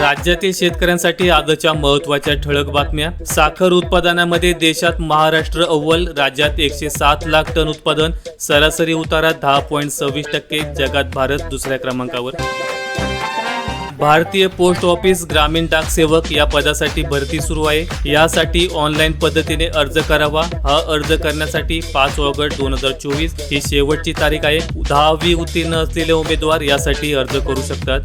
राज्यातील शेतकऱ्यांसाठी आजच्या महत्त्वाच्या ठळक बातम्या. साखर उत्पादनामध्ये देशात महाराष्ट्र अव्वल राज्यात एकशे सात लाख टन उत्पादन सरासरी उतारा दहा पॉईंट सव्वीस टक्के जगात भारत दुसऱ्या क्रमांकावर. भारतीय पोस्ट ऑफिस ग्रामीण डाक सेवक या पदासाठी भरती सुरू आहे. यासाठी ऑनलाईन पद्धतीने अर्ज करावा. हा अर्ज करण्यासाठी पाच ऑगस्ट दोन हजार चोवीस ही शेवटची तारीख आहे. दहावी उत्तीर्ण असलेले उमेदवार यासाठी अर्ज करू शकतात.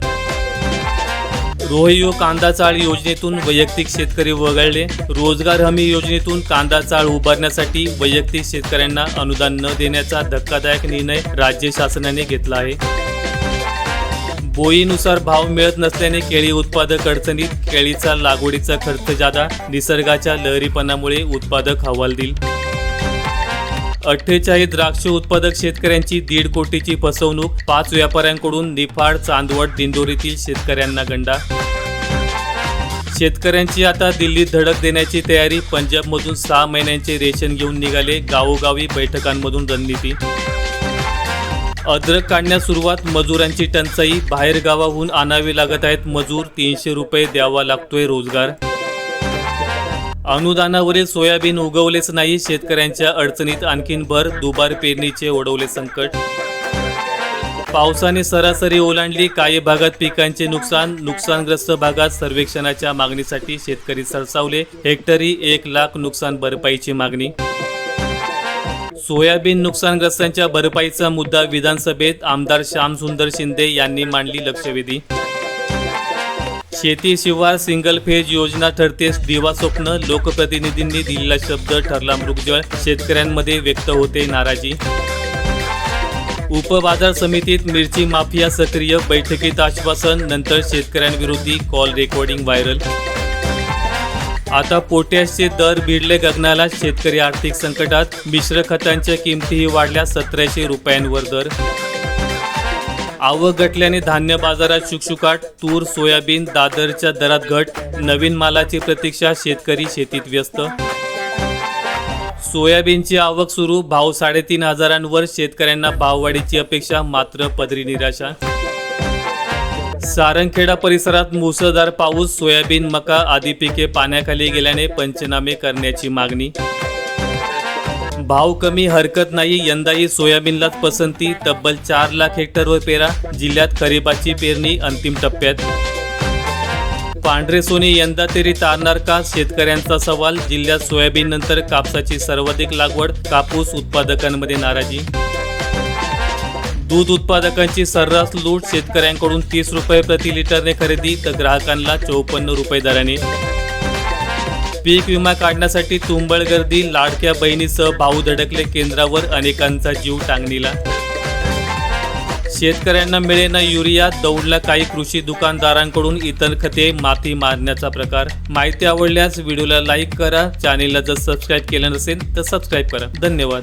रोहियो कांदा चाळ योजनेतून वैयक्तिक शेतकरी वगळले. रोजगार हमी योजनेतून कांदा चाळ उभारण्यासाठी वैयक्तिक शेतकऱ्यांना अनुदान न देण्याचा धक्कादायक निर्णय राज्य शासनाने घेतला आहे. बोईनुसार भाव मिळत नसल्याने केळी उत्पादक अडचणीत केळीचा लागवडीचा खर्च जादा निसर्गाच्या लहरीपणामुळे उत्पादक हवालदिल. अठ्ठेचाळीस द्राक्ष उत्पादक शेतकऱ्यांची दीड कोटीची फसवणूक पाच व्यापाऱ्यांकडून निफाड चांदवड दिंडोरीतील शेतकऱ्यांना गंडा. शेतकऱ्यांची आता दिल्लीत धडक देण्याची तयारी पंजाबमधून सहा महिन्यांचे रेशन घेऊन निघाले गावोगावी बैठकांमधून रणनीती. अद्रक काढण्यास सुरुवात मजुरांची टंचाई बाहेर गावाहून लागत आहेत मजूर तीनशे रुपये द्यावा लागतोय रोजगार. अनुदानावरील सोयाबीन उगवलेच नाही शेतकऱ्यांच्या अडचणीत आणखीन भर दुबार पेरणीचे ओढवले संकट. पावसाने सरासरी ओलांडली काही भागात पिकांचे नुकसान नुकसानग्रस्त भागात सर्वेक्षणाच्या मागणीसाठी शेतकरी सरसावले. हेक्टरी एक लाख नुकसान भरपाईची मागणी. सोयाबीन नुकसानग्रस्तांच्या भरपाईचा मुद्दा विधानसभेत आमदार श्यामसुंदर शिंदे यांनी मांडली लक्षवेधी. शेतीशिवाय सिंगल फेज योजना ठरतेस दिवा स्वप्न लोकप्रतिनिधींनी दिलेला शब्द ठरला मृगजळ. शेतकऱ्यांमध्ये व्यक्त होते नाराजी. उपबाजार समितीत मिरची माफिया सक्रिय बैठकीत आश्वासन नंतर शेतकऱ्यांविरोधी कॉल रेकॉर्डिंग व्हायरल. आता पोटॅशचे दर भिडले गगनाला शेतकरी आर्थिक संकटात मिश्र खतांच्या किमतीही वाढल्या सतराशे रुपयांवर दर. आवक घटल्याने धान्य बाजारात शुकशुकाट तूर सोयाबीन दादरच्या दरात घट नवीन मालाची प्रतीक्षा शेतकरी शेतीत व्यस्त. सोयाबीनची आवक सुरू भाव साडेतीन हजारांवर शेतकऱ्यांना भाववाढीची अपेक्षा मात्र पदरी निराशा. सारंगखेडा परिसरात मुसळधार पाऊस सोयाबीन मका आदी पिके पाण्याखाली गेल्याने पंचनामे करण्याची मागणी. भाव कमी हरकत नाही. यंदाही सोयाबीनलाच पसंती तब्बल चार लाख हेक्टरवर पेरा. जिल्ह्यात खरीपाची पेरणी अंतिम टप्प्यात. पांढरे सोने यंदा तरी तारणार का? शेतकऱ्यांचा सवाल. जिल्ह्यात सोयाबीन नंतर कापसाची सर्वाधिक लागवड कापूस उत्पादकांमध्ये नाराजी. दूध उत्पादकांची सर्रास लूट. शेतकऱ्यांकडून तीस रुपये प्रति लिटरने खरेदी तर ग्राहकांना चौपन्न रुपये दराने. पीक विमा काढण्यासाठी तुंबळ गर्दी लाडक्या बहिणीसह भाऊ धडकले केंद्रावर अनेकांचा जीव टांगणीला. शेतकऱ्यांना मिळेना युरिया दौडला काही कृषी दुकानदारांकडून इतर खते माती मारण्याचा प्रकार. माहिती आवडल्यास व्हिडिओला लाईक करा चॅनेलला जर सबस्क्राईब केलं नसेल तर सबस्क्राईब करा. धन्यवाद.